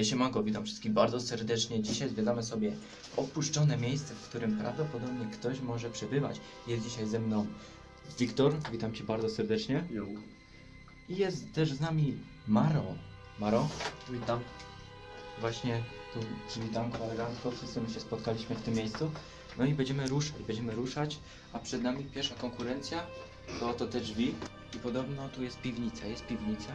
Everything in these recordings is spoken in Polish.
Siemanko, witam wszystkich bardzo serdecznie. Dzisiaj zwiedzamy sobie opuszczone miejsce, w którym prawdopodobnie ktoś może przebywać. Jest dzisiaj ze mną Wiktor, witam Cię bardzo serdecznie. Jo. I jest też z nami Maro. Maro, Witam. właśnie tu przywitanko elegancko, wszyscy my się spotkaliśmy w tym miejscu. No i będziemy ruszać, będziemy ruszać, a przed nami pierwsza konkurencja, to oto te drzwi. I podobno tu jest piwnica, jest piwnica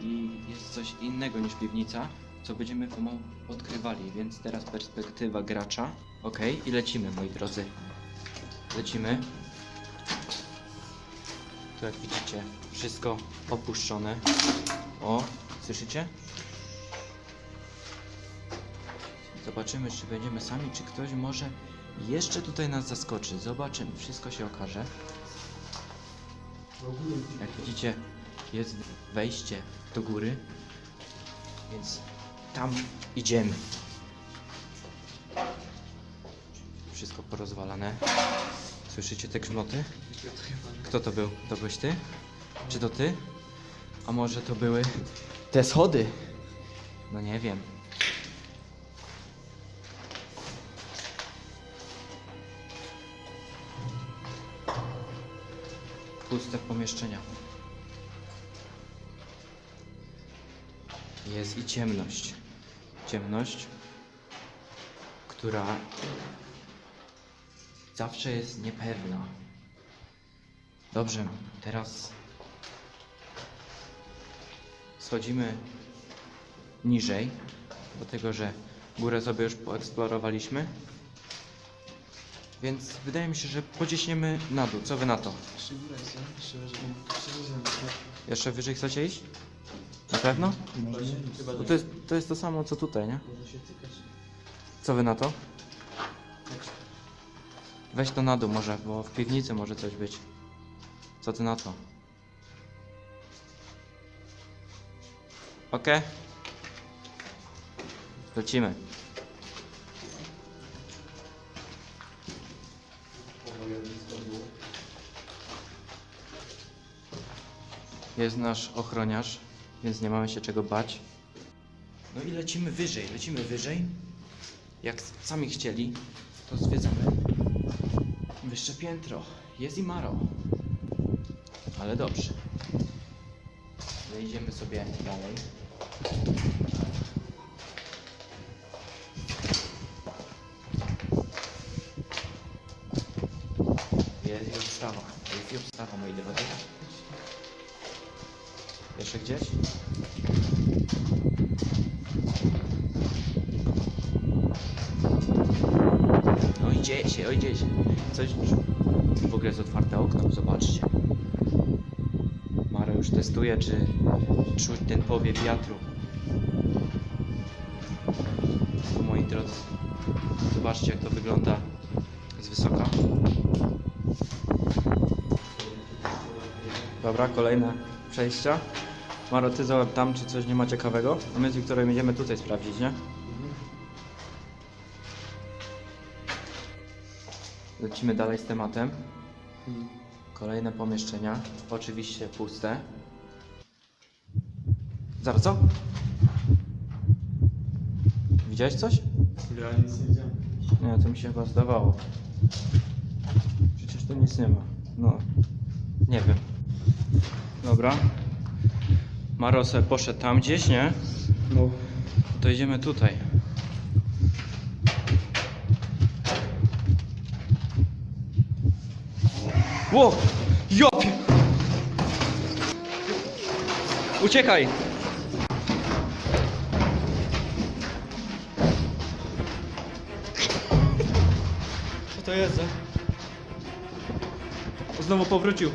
i jest coś innego niż piwnica, co będziemy pomału odkrywali, więc teraz perspektywa gracza. Ok, i lecimy moi drodzy. Lecimy. Tu jak widzicie, wszystko opuszczone. O, słyszycie? Zobaczymy, czy będziemy sami, czy ktoś może jeszcze tutaj nas zaskoczy. Zobaczymy, wszystko się okaże. Jak widzicie, jest wejście do góry, więc tam idziemy. Wszystko porozwalane. Słyszycie te grzmoty? Kto to był? To byłeś ty? Czy to ty? A może to były te schody? No nie wiem. Puste pomieszczenia. Jest i ciemność. Ciemność, która zawsze jest niepewna. Dobrze, teraz schodzimy niżej, dlatego że górę sobie już poeksplorowaliśmy. Więc wydaje mi się, że pociśniemy na dół. Co wy na to? Jeszcze wyżej chcecie iść? Na pewno? Bo to jest, to jest to samo co tutaj, nie? Co wy na to? Weź to na dół może, bo w piwnicy może coś być. Co ty na to? Okej? Lecimy. Jest nasz ochroniarz, więc nie mamy się czego bać. No i lecimy wyżej, lecimy wyżej. Jak sami chcieli, to zwiedzamy wyższe piętro. Jest i Maro. Ale dobrze. Zejdziemy sobie dalej. Jeszcze gdzieś? I dzieje się, oj dzieje się. Coś w ogóle jest otwarte okno, zobaczcie. Mara już testuje, czy czuć ten powiew wiatru. Tu moi drodzy, zobaczcie jak to wygląda z wysoka. Dobra, kolejne przejścia. Maro, ty zobacz tam, czy coś nie ma ciekawego. A my z Wiktorem jedziemy tutaj sprawdzić, nie? Lecimy dalej z tematem. Kolejne pomieszczenia, oczywiście puste. Zaraz, co? Widziałeś coś? Ja nic nie widziałem. Nie, to mi się chyba zdawało. Przecież tu nic nie ma. No, nie wiem. Dobra. Marose poszedł tam gdzieś, nie? No. To idziemy tutaj. Ło! Jopie! Uciekaj! Co to jest? za- Znowu powrócił.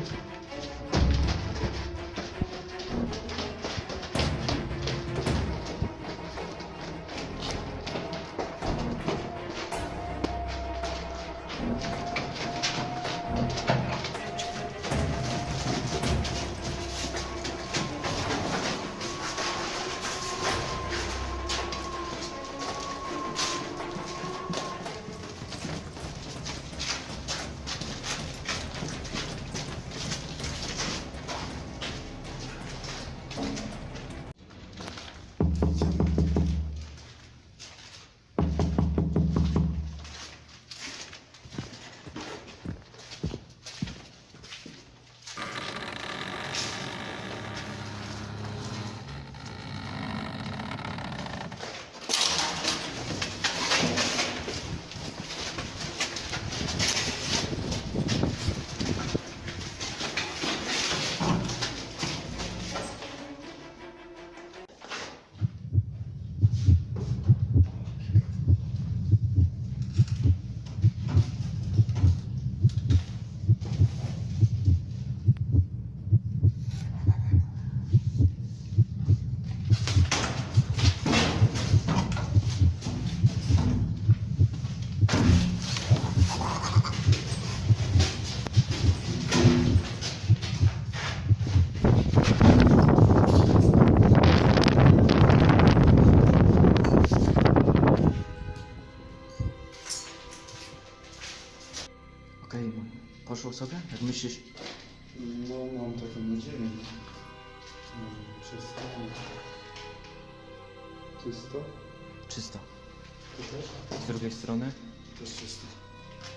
Czysto? Czysto. Tu też? Z drugiej strony Też czysto.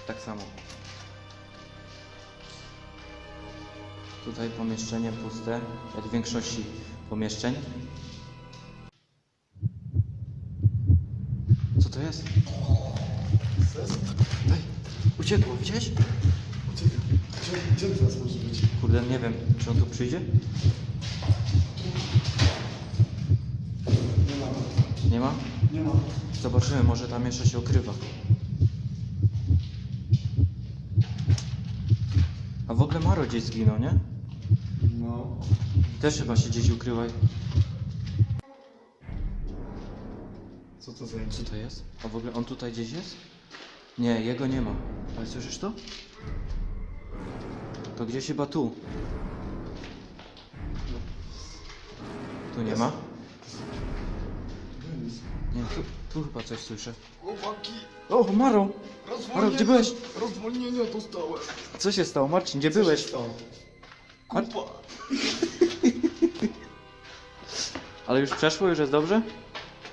tak samo. Tutaj pomieszczenie puste, jak w większości pomieszczeń. Co to jest? Ej, uciekło, widziałeś? Czekaj, gdzie, gdzie teraz może być? Kurde, nie wiem, czy on tu przyjdzie? Nie ma. Nie ma? Nie ma. Zobaczymy, może tam jeszcze się ukrywa. A w ogóle Maro gdzieś zginął, nie? No. Też chyba się gdzieś ukrywa. Co to za Co to jest? A w ogóle on tutaj gdzieś jest? Nie, jego nie ma. Ale słyszysz to? To gdzieś chyba tu. Tu nie ma? Nie, tu, tu chyba coś słyszę. Chłopaki, O, Maro! Maro, gdzie byłeś? Rozwolnienia dostałem. Co się stało, Marcin? Gdzie byłeś? Mar- Kupa. Ale już przeszło, już jest dobrze?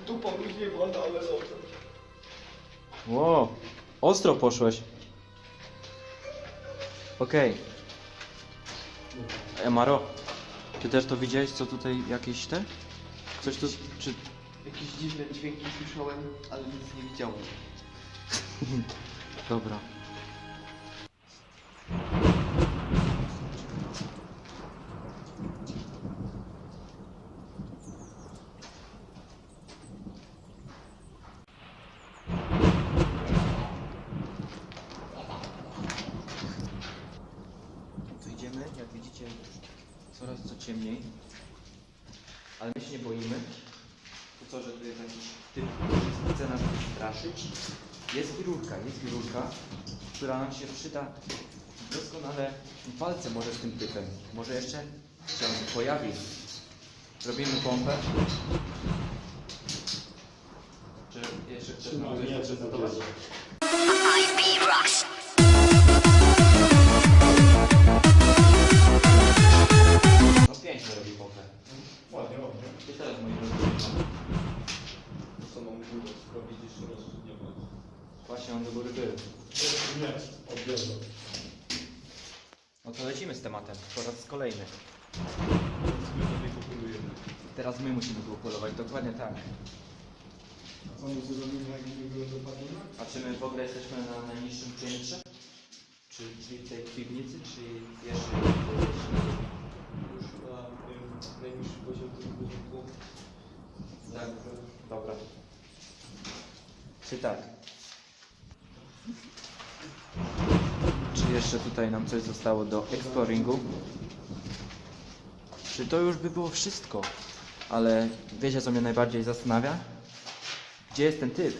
Dupa już nie no ale dobrze. Wow, ostro poszłeś. Okej. E, Maro, ty też to widziałeś, co tutaj jakieś te? Coś tu, czy... Jakieś dziwne dźwięki słyszałem, ale nic nie widziałem. Dobra. Tu idziemy, jak widzicie, coraz co ciemniej. Ale my się nie boimy. To że tu jest jakiś typ, który chce nas straszyć. Jest chirurga, jest chirurga, która nam się przyda doskonale w walce może z tym typem. Może jeszcze się pojawi. Robimy pompę. Czy jeszcze chcesz coś nie, zaprezentować? IP Rocks. Tak. A co my zrobimy, jak nie było dopadnione? A czy my w ogóle jesteśmy na najniższym piętrze? Czy czyli tej piwnicy, czy jeszcze Już na wiem, najniższy poziom tego budynku. Tak, dobra. Czy tak? Czy jeszcze tutaj nam coś zostało do exploringu? Czy to już by było wszystko? Ale wiecie co mnie najbardziej zastanawia? Gdzie jest ten typ?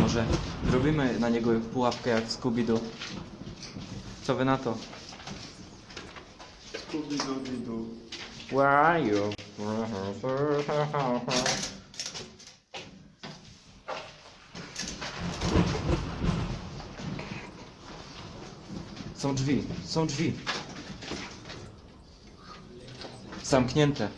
Może zrobimy na niego pułapkę jak Scooby-Doo? Co wy na to? Scooby Dooby Doo. Where are you? Są drzwi, są drzwi. Zamknięte.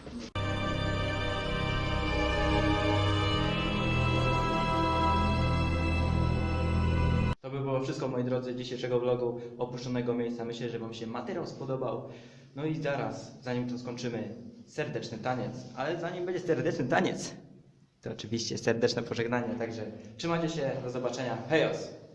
Dzisiejszego vlogu opuszczonego miejsca. Myślę, że Wam się materiał spodobał. No i zaraz, zanim to skończymy, serdeczny taniec. Ale zanim będzie serdeczny taniec, to oczywiście serdeczne pożegnanie. Także trzymajcie się, do zobaczenia. Hejos!